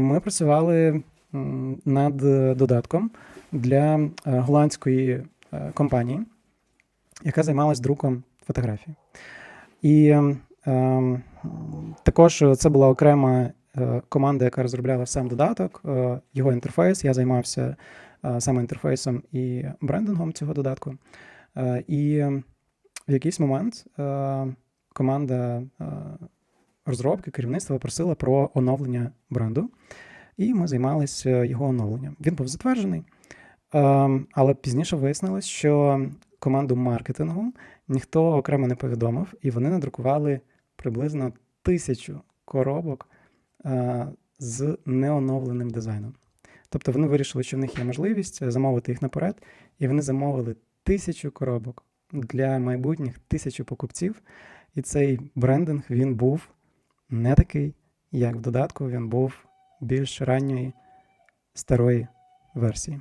Ми працювали над е, додатком для е, голландської е, компанії, яка займалась друком фотографій. І ем, також це була окрема е, команда, яка розробляла сам додаток, е, його інтерфейс. Я займався е, саме інтерфейсом і брендингом цього додатку. Е, І в якийсь момент е, команда е, розробки, керівництва просила про оновлення бренду, і ми займалися його оновленням. Він був затверджений, ем, але пізніше вияснилось, що команду маркетингу ніхто окремо не повідомив, і вони надрукували приблизно тисячу коробок е, з неоновленим дизайном. Тобто вони вирішили, що в них є можливість замовити їх наперед, і вони замовили тисячу коробок для майбутніх тисячу покупців. І цей брендинг він був не такий, як в додатку, він був більш ранньої старої версії.